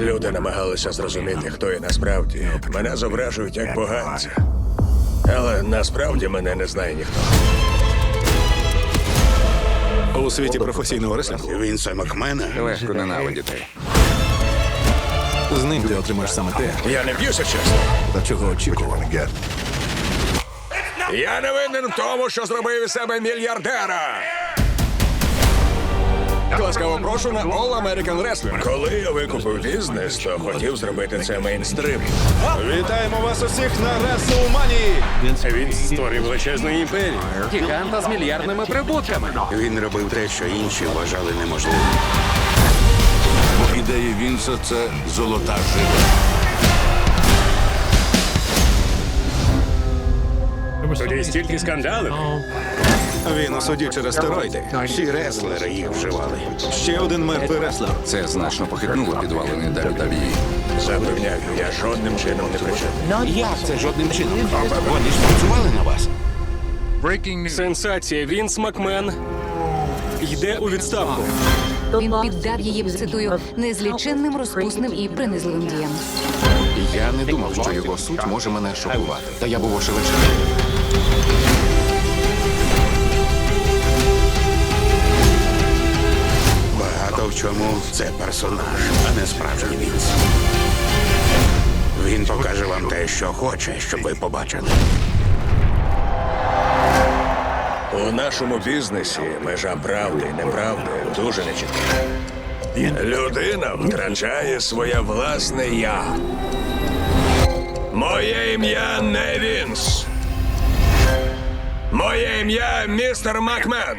Люди намагалися зрозуміти, хто я насправді. Мене зображують як поганця. Але насправді мене не знає ніхто. У світі професійного реслінгу Вінса Макмена. Легко ненавидіти. з ним ти отримаєш саме те, Я не б'юся чесно. чого очікував. Я не винен в тому, що зробив із себе мільярдера. Прошу на All American Wrestling. Коли я викупив бізнес, то хотів зробити це мейнстрим. Вітаємо вас усіх на WrestleMania! Він створив величезну імперію. Гіганта з мільярдними прибутками. Він робив те, що інші вважали неможливим. Бо ідеї Вінса це золота жила. Тоді стільки скандалів. Він у суді через стероїди. Всі реслери їх вживали. Ще один мертвий реслер. Це значно похитнуло підвалини WWE. Запевняю, я жодним чином не причетний. Як це жодним чином? Вони ж працювали на вас. Сенсація. Вінс Макмен йде у відставку. Він піддав її, цитую, незліченним розпусним і принизливим діям. Я не думав, що його суть може мене шокувати. Та я був очевидцем. Багато в чому це персонаж, а не справжній Вінс. Він покаже вам те, що хоче, щоб ви побачили. У нашому бізнесі межа правди і неправди дуже нечітка. Людина втрачає своє власне я. Моє ім'я не Вінс. Моє ім'я містер Макмен.